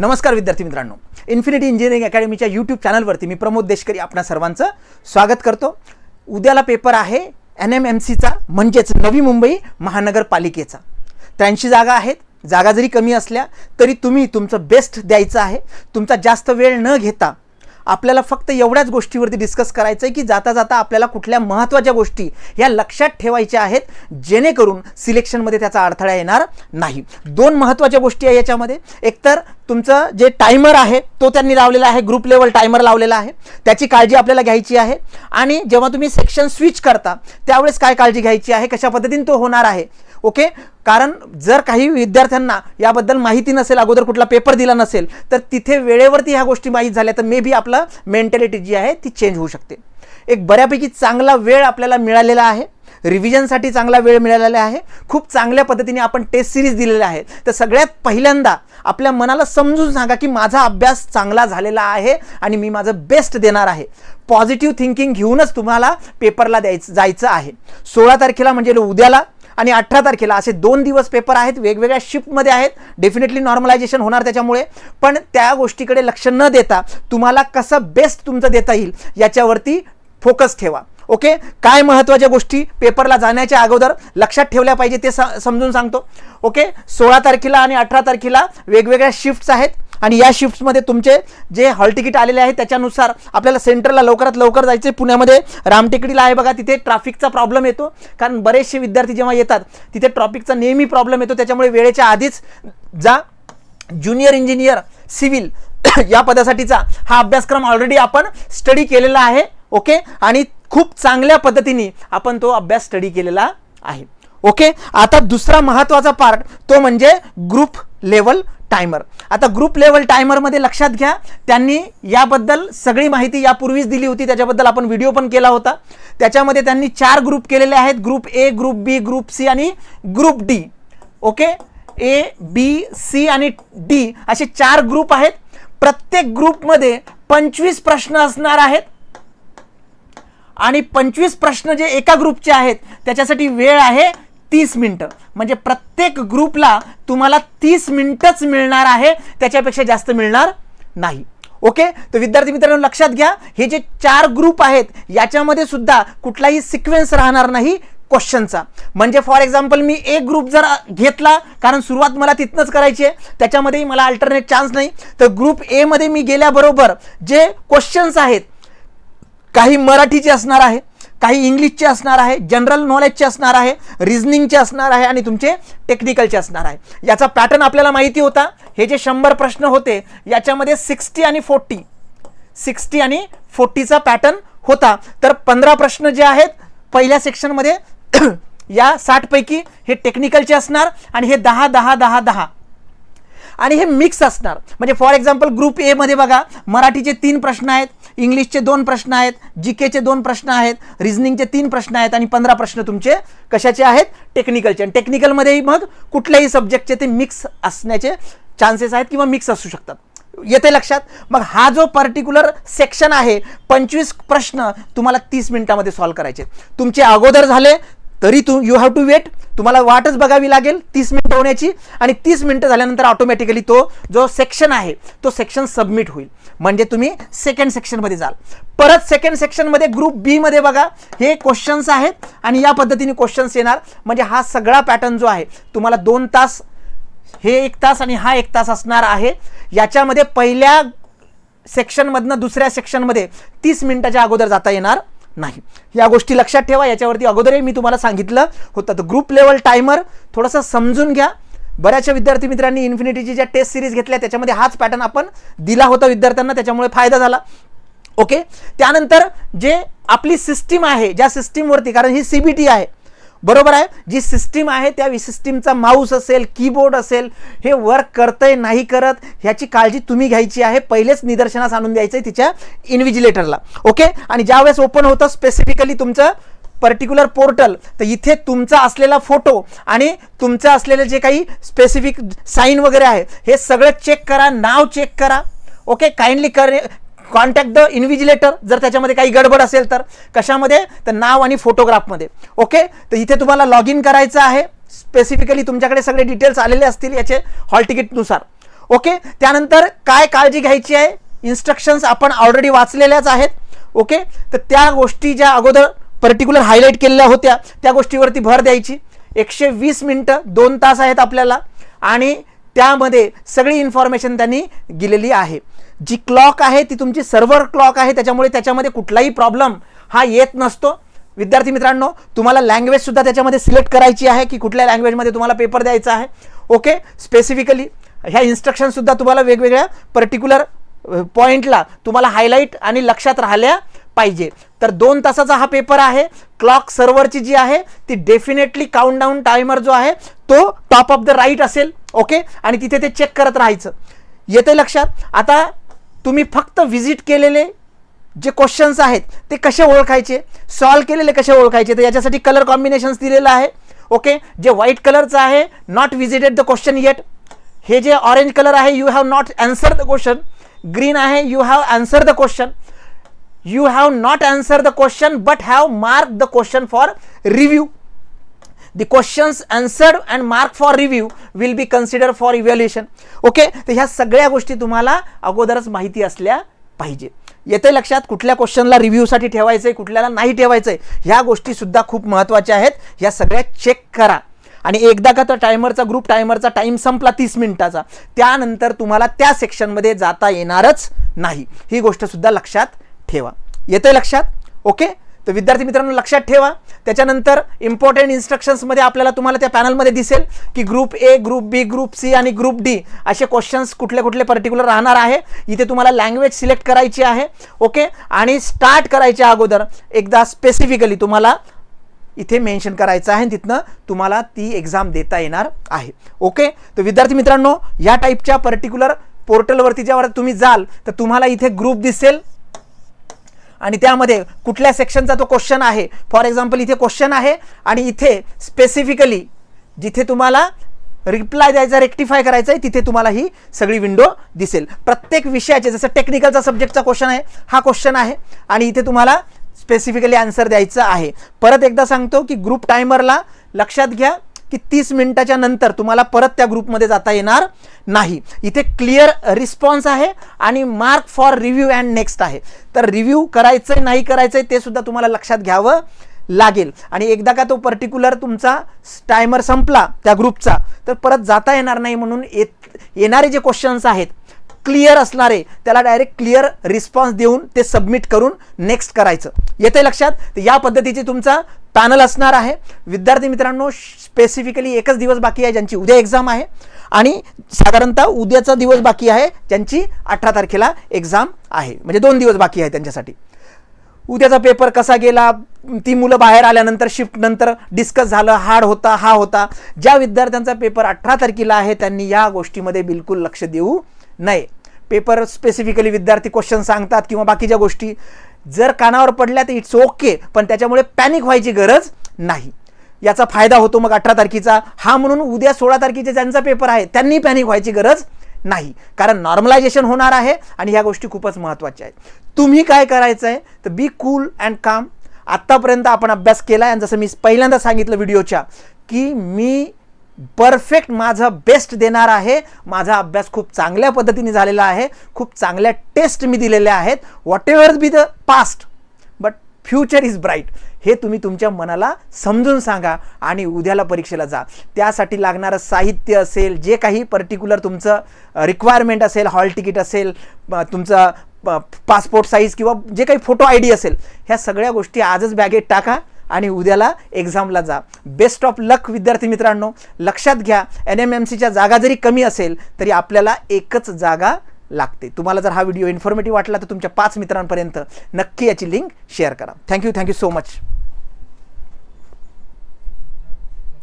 नमस्कार विद्यार्थी मित्रांनो. इन्फिनिटी इंजिनिअरिंग अकॅडमीच्या यूट्यूब चॅनलवरती मी प्रमोद देशकरी आपणा सर्वांचं स्वागत करतो. उद्याला पेपर आहे एन एम एम सीचा म्हणजेच नवी मुंबई महानगरपालिकेचा. त्र्याऐंशी जागा आहेत. जागा जरी कमी असल्या तरी तुम्ही तुमचं बेस्ट द्यायचं आहे. तुमचा जास्त वेळ न घेता आपल्याला फक्त एवढ्याच गोष्टीवरती डिस्कस करायचं आहे की जाता जाता आपल्याला कुठल्या महत्त्वाच्या गोष्टी या लक्षात ठेवायच्या आहेत जेणेकरून सिलेक्शनमध्ये त्याचा अडथळा येणार नाही. दोन महत्त्वाच्या गोष्टी आहे याच्यामध्ये. एकतर तुमचं जे टायमर आहे तो त्यांनी लावलेला आहे ग्रुप लेवल टायमर लावलेला आहे. त्याची काळजी आपल्याला घ्यायची आहे. आणि जेव्हा तुम्ही सेक्शन स्विच करता त्यावेळेस काय काळजी घ्यायची आहे कशा पद्धतीने तो होणार आहे? ओके? कारण जर काही विद्यार्थ्यांना याबद्दल माहिती नसेल अगोदर कुठला पेपर दिला नसेल तर तिथे वेळेवरती ह्या गोष्टी माहीत झाल्या तर मे बी आपलं मेंटॅलिटी जी आहे ती चेंज होऊ शकते. एक बऱ्यापैकी चांगला वेळ आपल्याला मिळालेला आहे. रिव्हिजनसाठी चांगला वेळ मिळालेला आहे. खूप चांगल्या पद्धतीने आपण टेस्ट सिरीज दिलेल्या आहेत. तर सगळ्यात पहिल्यांदा आपल्या मनाला समजून सांगा की माझा अभ्यास चांगला झालेला आहे आणि मी माझं बेस्ट देणार आहे. पॉझिटिव्ह थिंकिंग घेऊनच तुम्हाला पेपरला द्यायचं जायचं आहे. सोळा तारखेला म्हणजे उद्याला आणि अठरा तारखेला असे दोन दिवस पेपर आहेत वेगवेगळ्या शिफ्टमध्ये आहेत. डेफिनेटली नॉर्मलायझेशन होणार त्याच्यामुळे. पण त्या गोष्टीकडे लक्ष न देता तुम्हाला कसं बेस्ट तुमचं देता येईल याच्यावरती फोकस ठेवा. ओके काय महत्त्वाच्या गोष्टी पेपरला जाण्याच्या अगोदर लक्षात ठेवल्या पाहिजे ते स समजून सांगतो. ओके सोळा तारखेला आणि अठरा तारखेला वेगवेगळ्या शिफ्ट्स आहेत. आणि या शिफ्ट्समध्ये तुमचे जे हॉल तिकीट आलेले आहे त्याच्यानुसार आपल्याला सेंटरला लवकरात लवकर जायचे पुण्यामध्ये रामटेकडीला आहे बघा तिथे ट्रॅफिकचा प्रॉब्लेम येतो. कारण बरेचसे विद्यार्थी जेव्हा येतात तिथे ट्रॉफिकचा नेहमी प्रॉब्लेम येतो. त्याच्यामुळे वेळेच्या आधीच जा ज्युनियर इंजिनियर सिव्हिल या पदासाठीचा हा अभ्यासक्रम ऑलरेडी आपण स्टडी केलेला आहे. ओके आणि खूप चांगल्या पद्धतीने आपण तो अभ्यास स्टडी केलेला आहे. ओके आता दुसरा महत्त्वाचा पार्ट तो म्हणजे ग्रुप लेवल टायमर आता ग्रुप लेवल टायमरमध्ये लक्षात घ्या त्यांनी याबद्दल सगळी माहिती यापूर्वीच दिली होती त्याच्याबद्दल आपण व्हिडिओ पण केला होता. त्याच्यामध्ये त्यांनी चार ग्रुप केलेले आहेत group A group B group C आणि group D okay A B C आणि डी असे चार ग्रुप आहेत. प्रत्येक ग्रुपमध्ये पंचवीस प्रश्न असणार आहेत. आणि पंचवीस प्रश्न जे एका ग्रुपचे आहेत त्याच्यासाठी वेळ आहे तीस मिनटं. म्हणजे प्रत्येक ग्रुपला तुम्हाला तीस मिनटंच मिळणार आहे. त्याच्यापेक्षा जास्त मिळणार नाही. ओके? तर विद्यार्थी मित्रांनो लक्षात घ्या हे जे चार ग्रुप आहेत याच्यामध्ये सुद्धा कुठलाही सिक्वेन्स राहणार नाही क्वेश्चनचा. म्हणजे फॉर एक्झाम्पल मी एक ग्रुप जर घेतला कारण सुरुवात मला तिथनंच करायची आहे त्याच्यामध्येही मला अल्टरनेट चान्स नाही. तर ग्रुप एमध्ये मी गेल्याबरोबर जे क्वेश्चन्स आहेत काही मराठीचे असणार आहे काही इंग्लिशचे असणार आहे जनरल नॉलेजचे असणार आहे रिझनिंगचे असणार आहे आणि तुमचे टेक्निकलचे असणार आहे. याचा पॅटर्न आपल्याला माहिती होता. हे जे शंभर प्रश्न होते याच्यामध्ये सिक्स्टी आणि फोर्टी सिक्स्टी आणि फोर्टीचा पॅटर्न होता. तर पंधरा प्रश्न जे आहेत पहिल्या सेक्शनमध्ये या साठपैकी हे टेक्निकलचे असणार आणि हे दहा दहा दहा दहा. आणि हे मिक्स असणार. म्हणजे फॉर एक्झाम्पल ग्रुप एमध्ये बघा मराठीचे तीन प्रश्न आहेत इंग्लिशचे दोन प्रश्न आहेत जी केचे दोन प्रश्न आहेत रिझनिंगचे तीन प्रश्न आहेत आणि पंधरा प्रश्न तुमचे कशाचे आहेत? टेक्निकलचे आणि टेक्निकलमध्येही मग कुठल्याही सब्जेक्टचे ते मिक्स असण्याचे चान्सेस आहेत किंवा मिक्स असू शकतात. येते लक्षात? मग हा जो पर्टिक्युलर सेक्शन आहे पंचवीस प्रश्न तुम्हाला तीस मिनिटामध्ये सॉल्व्ह करायचे. तुमचे अगोदर झाले तरी तू यू हॅव टू वेट तुम्हाला वाटच बघावी लागेल तीस मिनिटं होण्याची आणि तीस मिनिटं झाल्यानंतर ऑटोमॅटिकली तो जो सेक्शन आहे तो सेक्शन सबमिट होईल. म्हणजे तुम्ही सेकंड सेक्शनमध्ये जाल. परत सेकंड सेक्शनमध्ये ग्रुप बीमध्ये बघा. हे क्वेश्चन्स आहेत आणि या पद्धतीने क्वेश्चन्स येणार. म्हणजे हा सगळा पॅटर्न जो आहे तुम्हाला दोन तास हे एक तास आणि हा एक तास असणार आहे. याच्यामध्ये पहिल्या सेक्शनमधनं दुसऱ्या सेक्शनमध्ये तीस मिनिटाच्या अगोदर जाता येणार. नाही. या गोष्टी लक्षात ठेवा याच्यावरती अगोदरही मी तुम्हाला सांगितलं होतं. तर ग्रुप लेवल टायमर थोडंसं समजून घ्या. बऱ्याचशा विद्यार्थी मित्रांनी इन्फिनिटीची ज्या टेस्ट सिरीज घेतल्या त्याच्यामध्ये हाच पॅटर्न आपण दिला होता विद्यार्थ्यांना त्याच्यामुळे फायदा झाला. ओके त्यानंतर जे आपली सिस्टीम आहे ज्या सिस्टीमवरती कारण ही सी बी टी आहे बरोबर आहे? जी सिस्टीम आहे त्या सिस्टीमचा माऊस असेल कीबोर्ड असेल हे वर्क करतंय नाही करत ह्याची काळजी तुम्ही घ्यायची आहे. पहिलेच निदर्शनास आणून द्यायचं आहे तिच्या इन्व्हिजिलेटरला ओके आणि ज्यावेळेस ओपन होतं स्पेसिफिकली तुमचं पर्टिक्युलर पोर्टल तर इथे तुमचा असलेला फोटो आणि तुमचं असलेलं जे काही स्पेसिफिक साईन वगैरे आहे हे सगळं चेक करा नाव चेक करा. ओके काइंडली कर कॉन्टॅक्ट द इन्व्हिजिलेटर जर त्याच्यामध्ये काही गडबड असेल तर. कशामध्ये? तर नाव आणि फोटोग्राफमध्ये ओके तर इथे तुम्हाला लॉग इन करायचं आहे. स्पेसिफिकली तुमच्याकडे सगळे डिटेल्स आलेले असतील याचे हॉल तिकीटनुसार ओके त्यानंतर काय काळजी घ्यायची आहे? इन्स्ट्रक्शन्स आपण ऑलरेडी वाचलेल्याच आहेत. ओके तर त्या गोष्टी ज्या अगोदर पर्टिक्युलर हायलाईट केलेल्या होत्या त्या गोष्टीवरती भर द्यायची. एकशे वीस मिनटं दोन तास आहेत आपल्याला. आणि त्यामध्ये सगळी इन्फॉर्मेशन त्यांनी दिलेली आहे. जी क्लॉक आहे ती तुमची सर्व्हर क्लॉक आहे त्याच्यामुळे त्याच्यामध्ये कुठलाही प्रॉब्लेम हा येत नसतो. विद्यार्थी मित्रांनो तुम्हाला लँग्वेजसुद्धा त्याच्यामध्ये सिलेक्ट करायची आहे की कुठल्या लँग्वेजमध्ये तुम्हाला पेपर द्यायचा आहे. ओके स्पेसिफिकली ह्या इन्स्ट्रक्शनसुद्धा तुम्हाला वेगवेगळ्या पर्टिक्युलर पॉईंटला तुम्हाला हायलाईट आणि लक्षात राहिल्या पाहिजे. तर दोन तासाचा हा पेपर आहे. क्लॉक सर्व्हरची जी आहे ती डेफिनेटली काउंट डाऊन टायमर जो आहे तो टॉप ऑफ द राईट असेल. ओके? आणि तिथे ते चेक करत राहायचं. येते लक्षात? आता तुम्ही फक्त व्हिजिट केलेले जे क्वेश्चन्स आहेत ते कसे ओळखायचे? सॉल्व केलेले कसे ओळखायचे? तर याच्यासाठी कलर कॉम्बिनेशन्स दिलेलं आहे. ओके? जे व्हाईट कलरचं आहे not visited the question yet हे जे ऑरेंज कलर आहे you have not answer the question green आहे you have answer the question you have not answer the question but have mark the question for review the questions answered and mark for review will be considered for evaluation. Okay तर ह्या सगळ्या गोष्टी तुम्हाला अगोदरच माहिती असल्या पाहिजे. येते लक्षात कुठल्या क्वेश्चनला रिव्ह्यूसाठी ठेवायचं आहे कुठल्याला नाही ठेवायचं आहे ह्या गोष्टीसुद्धा खूप महत्त्वाच्या आहेत. ह्या सगळ्या चेक करा. आणि एकदा का तो टायमरचा ग्रुप टायमरचा टाईम संपला तीस मिनिटाचा. त्यानंतर तुम्हाला त्या सेक्शनमध्ये जाता येणारच नाही. ही गोष्टसुद्धा लक्षात ठेवा. येते लक्षात? ओके तर विद्यार्थी मित्रांनो लक्षात ठेवा. त्याच्यानंतर इम्पॉर्टंट इन्स्ट्रक्शन्समध्ये आपल्याला तुम्हाला त्या पॅनलमध्ये दिसेल की group A group B group C आणि ग्रुप डी असे क्वेश्चन्स कुठले कुठले पर्टिक्युलर राहणार आहे. इथे तुम्हाला लँग्वेज सिलेक्ट करायची आहे. ओके आणि स्टार्ट करायच्या अगोदर एकदा स्पेसिफिकली तुम्हाला इथे मेन्शन करायचं आहे आणि तिथनं तुम्हाला ती एक्झाम देता येणार आहे. ओके तर विद्यार्थी मित्रांनो या टाईपच्या पर्टिक्युलर पोर्टलवरती ज्यावर तुम्ही जाल तर तुम्हाला इथे ग्रुप दिसेल. आणि त्यामध्ये कुठल्या सेक्शनचा तो क्वेश्चन आहे? फॉर एक्झाम्पल इथे क्वेश्चन आहे आणि इथे स्पेसिफिकली जिथे तुम्हाला रिप्लाय द्यायचा रेक्टिफाय करायचा आहे तिथे तुम्हाला ही सगळी विंडो दिसेल. प्रत्येक विषयाचे जसं टेक्निकलचा सब्जेक्टचा क्वेश्चन आहे हा क्वेश्चन आहे आणि इथे तुम्हाला स्पेसिफिकली आन्सर द्यायचं आहे. परत एकदा सांगतो की ग्रुप टायमरला लक्षात घ्या. की तीस मिनिटाच्या नंतर तुम्हाला परत त्या ग्रुपमध्ये जाता येणार नाही. इथे क्लिअर रिस्पॉन्स आहे आणि mark for review and next आहे. तर रिव्ह्यू करायचं नाही करायचं ते सुद्धा तुम्हाला लक्षात घ्यावं लागेल. आणि एकदा का तो पर्टिक्युलर तुमचा टायमर संपला त्या ग्रुपचा तर परत जाता येणार नाही म्हणून येत येणारे जे क्वेश्चन्स आहेत क्लिअर असणारे त्याला डायरेक्ट क्लिअर रिस्पॉन्स देऊन ते सबमिट करून नेक्स्ट करायचं. येते लक्षात? तर या पद्धतीचे तुमचा पॅनल असणार आहे. विद्यार्थी मित्रांनो स्पेसिफिकली एकच दिवस बाकी आहे ज्यांची उद्या एक्झाम आहे. आणि साधारणतः उद्याचा दिवस बाकी आहे ज्यांची अठरा तारखेला एक्झाम आहे. म्हणजे दोन दिवस बाकी आहे त्यांच्यासाठी. उद्याचा पेपर कसा गेला? ती मुलं बाहेर आल्यानंतर शिफ्ट नंतर डिस्कस झालं हार्ड होता हा होता. ज्या विद्यार्थ्यांचा पेपर अठरा तारखेला आहे त्यांनी या गोष्टीमध्ये बिलकुल लक्ष देऊ नये. पेपर स्पेसिफिकली विद्यार्थी क्वेश्चन सांगतात किंवा बाकीच्या गोष्टी. जर कानावर पडल्या तर इट्स ओके पण त्याच्यामुळे पॅनिक व्हायची गरज नाही. याचा फायदा होतो मग अठरा तारखेचा. हा म्हणून उद्या सोळा तारखेचे ज्यांचा पेपर आहे त्यांनी पॅनिक व्हायची गरज नाही. कारण नॉर्मलायझेशन होणार आहे आणि ह्या गोष्टी खूपच महत्त्वाच्या आहेत. तुम्ही काय करायचं आहे तर बी कूल अँड काम आत्तापर्यंत आपण अभ्यास केला आहे आणि जसं मी पहिल्यांदा सांगितलं व्हिडिओच्या की मी परफेक्ट माझं बेस्ट देणार आहे. माझा अभ्यास खूप चांगल्या पद्धतीने झालेला आहे. खूप चांगल्या टेस्ट मी दिलेल्या आहेत. Whatever be the past but future is bright हे तुम्ही तुमच्या मनाला समजून सांगा आणि उद्याला परीक्षेला जा. त्यासाठी लागणारं साहित्य असेल जे काही पर्टिक्युलर तुमचं रिक्वायरमेंट असेल हॉल तिकीट असेल प- पासपोर्ट साईज किंवा जे काही फोटो आय डी असेल ह्या सगळ्या गोष्टी आजच बॅगेत टाका. आणि उद्याला एक्झामला जा. बेस्ट ऑफ लक विद्यार्थी मित्रांनो. लक्षात घ्या एन एम एम सीच्या जागा जरी कमी असेल तरी आपल्याला एकच जागा लागते. तुम्हाला जर हा व्हिडिओ इन्फॉर्मेटिव्ह वाटला तर तुमच्या पाच मित्रांपर्यंत नक्की याची लिंक शेअर करा. Thank you thank you so much